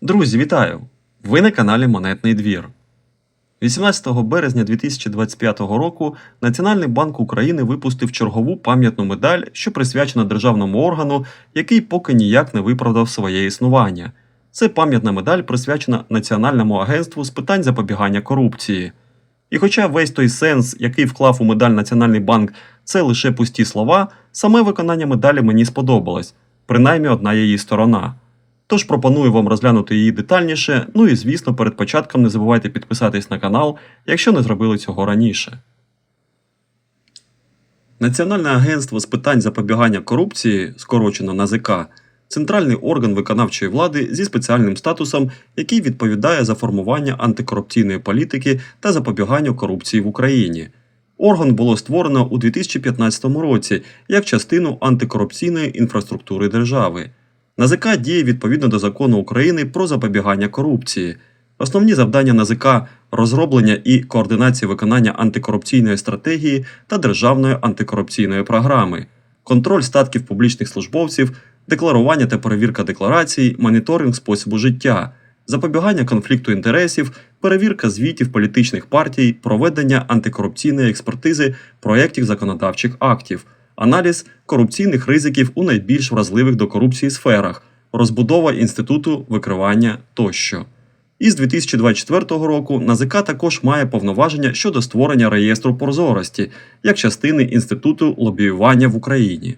Друзі, вітаю! Ви на каналі Монетний двір. 18 березня 2025 року Національний банк України випустив чергову пам'ятну медаль, що присвячена державному органу, який поки ніяк не виправдав своє існування. Це пам'ятна медаль присвячена Національному агентству з питань запобігання корупції. І хоча весь той сенс, який вклав у медаль Національний банк, це лише пусті слова, саме виконання медалі мені сподобалось, принаймні одна її сторона. Тож пропоную вам розглянути її детальніше. Ну і звісно, перед початком не забувайте підписатись на канал, якщо не зробили цього раніше. Національне агентство з питань запобігання корупції, скорочено НАЗК, центральний орган виконавчої влади зі спеціальним статусом, який відповідає за формування антикорупційної політики та запобіганню корупції в Україні. Орган було створено у 2015 році як частину антикорупційної інфраструктури держави. НАЗК діє відповідно до закону України про запобігання корупції. Основні завдання НАЗК розроблення і координація виконання антикорупційної стратегії та державної антикорупційної програми, контроль статків публічних службовців, декларування та перевірка декларацій, моніторинг способу життя, запобігання конфлікту інтересів, перевірка звітів політичних партій, проведення антикорупційної експертизи проєктів законодавчих актів, аналіз корупційних ризиків у найбільш вразливих до корупції сферах, розбудова інституту викривання тощо. Із 2024 року НАЗК також має повноваження щодо створення реєстру прозорості як частини інституту лобіювання в Україні.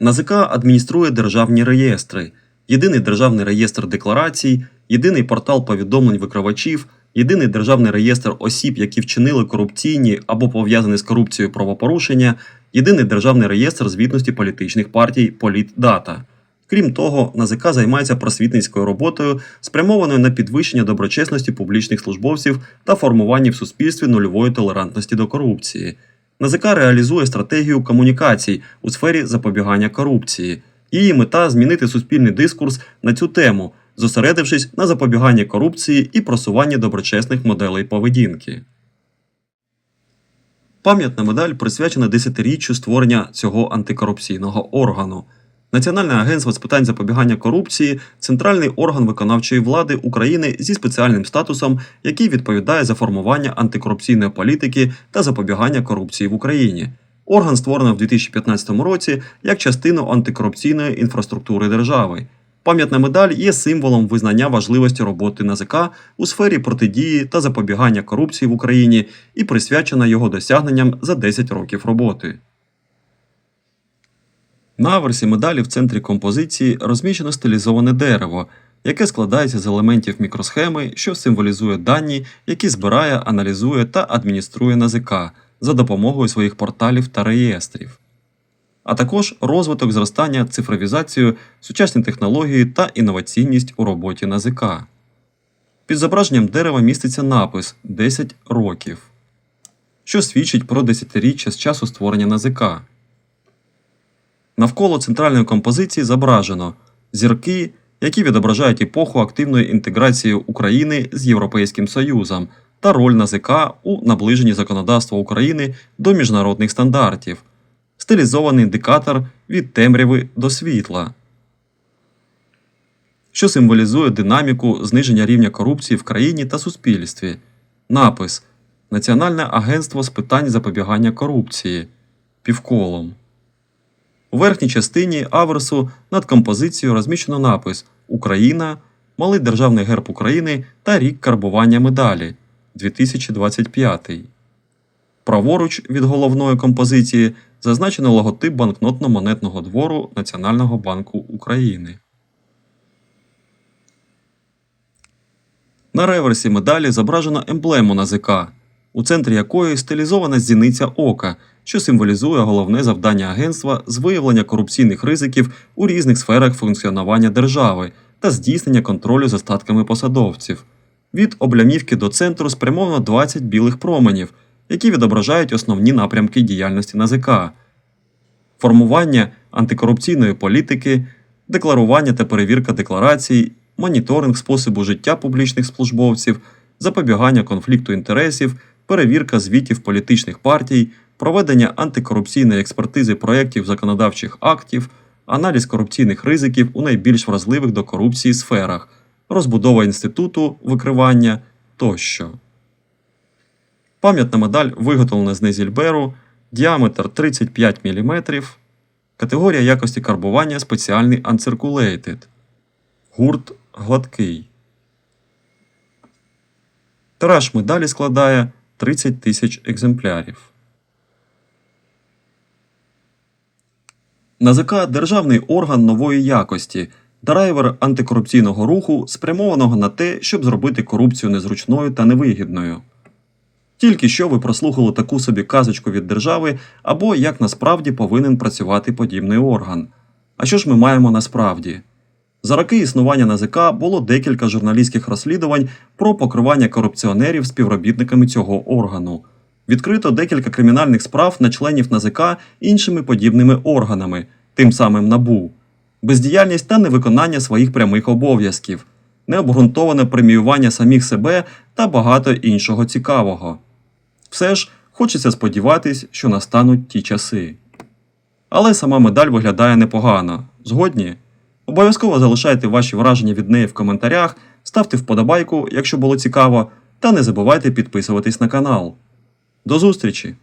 НАЗК адмініструє державні реєстри, єдиний державний реєстр декларацій, єдиний портал повідомлень викривачів, єдиний державний реєстр осіб, які вчинили корупційні або пов'язані з корупцією правопорушення, єдиний державний реєстр звітності політичних партій Політдата. Крім того, НАЗК займається просвітницькою роботою, спрямованою на підвищення доброчесності публічних службовців та формування в суспільстві нульової толерантності до корупції. НАЗК реалізує стратегію комунікацій у сфері запобігання корупції. Її мета змінити суспільний дискурс на цю тему, зосередившись на запобіганні корупції і просуванні доброчесних моделей поведінки. Пам'ятна медаль присвячена десятиріччю створення цього антикорупційного органу. Національне агентство з питань запобігання корупції центральний орган виконавчої влади України зі спеціальним статусом, який відповідає за формування антикорупційної політики та запобігання корупції в Україні. Орган створено в 2015 році як частину антикорупційної інфраструктури держави. Пам'ятна медаль є символом визнання важливості роботи НАЗК у сфері протидії та запобігання корупції в Україні і присвячена його досягненням за 10 років роботи. На аверсі медалі в центрі композиції розміщено стилізоване дерево, яке складається з елементів мікросхеми, що символізує дані, які збирає, аналізує та адмініструє НАЗК за допомогою своїх порталів та реєстрів, а також розвиток зростання, цифровізацію, сучасні технології та інноваційність у роботі НАЗК. Під зображенням дерева міститься напис 10 років, що свідчить про десятиріччя з часу створення НАЗК. Навколо центральної композиції зображено зірки, які відображають епоху активної інтеграції України з Європейським Союзом та роль НАЗК у наближенні законодавства України до міжнародних стандартів, стилізований індикатор від темряви до світла, що символізує динаміку зниження рівня корупції в країні та суспільстві, напис Національне агентство з питань запобігання корупції півколом. У верхній частині аверсу над композицією розміщено напис Україна, Малий державний герб України та рік карбування медалі 2025. Праворуч від головної композиції зазначено логотип банкнотно-монетного двору Національного банку України. На реверсі медалі зображено емблему НАЗК, у центрі якої стилізована зіниця ока, що символізує головне завдання агентства з виявлення корупційних ризиків у різних сферах функціонування держави та здійснення контролю за статками посадовців. Від облямівки до центру спрямовано 20 білих променів, які відображають основні напрямки діяльності НАЗК, формування антикорупційної політики, декларування та перевірка декларацій, моніторинг способу життя публічних службовців, запобігання конфлікту інтересів, перевірка звітів політичних партій, проведення антикорупційної експертизи проєктів законодавчих актів, аналіз корупційних ризиків у найбільш вразливих до корупції сферах, розбудова інституту викривання тощо. Пам'ятна медаль виготовлена з Незільберу, діаметр 35 мм, категорія якості карбування спеціальний Uncirculated, гурт гладкий. Тираж медалі складає 30 тисяч екземплярів. НАЗК – державний орган нової якості, драйвер антикорупційного руху, спрямованого на те, щоб зробити корупцію незручною та невигідною. Тільки що ви прослухали таку собі казочку від держави, або як насправді повинен працювати подібний орган. А що ж ми маємо насправді? За роки існування НАЗК було декілька журналістських розслідувань про покривання корупціонерів співробітниками цього органу. Відкрито декілька кримінальних справ на членів НАЗК іншими подібними органами, тим самим НАБУ, бездіяльність та невиконання своїх прямих обов'язків, необґрунтоване преміювання самих себе та багато іншого цікавого. Все ж хочеться сподіватись, що настануть ті часи. Але сама медаль виглядає непогано. Згодні? Обов'язково залишайте ваші враження від неї в коментарях, ставте вподобайку, якщо було цікаво, та не забувайте підписуватись на канал. До зустрічі!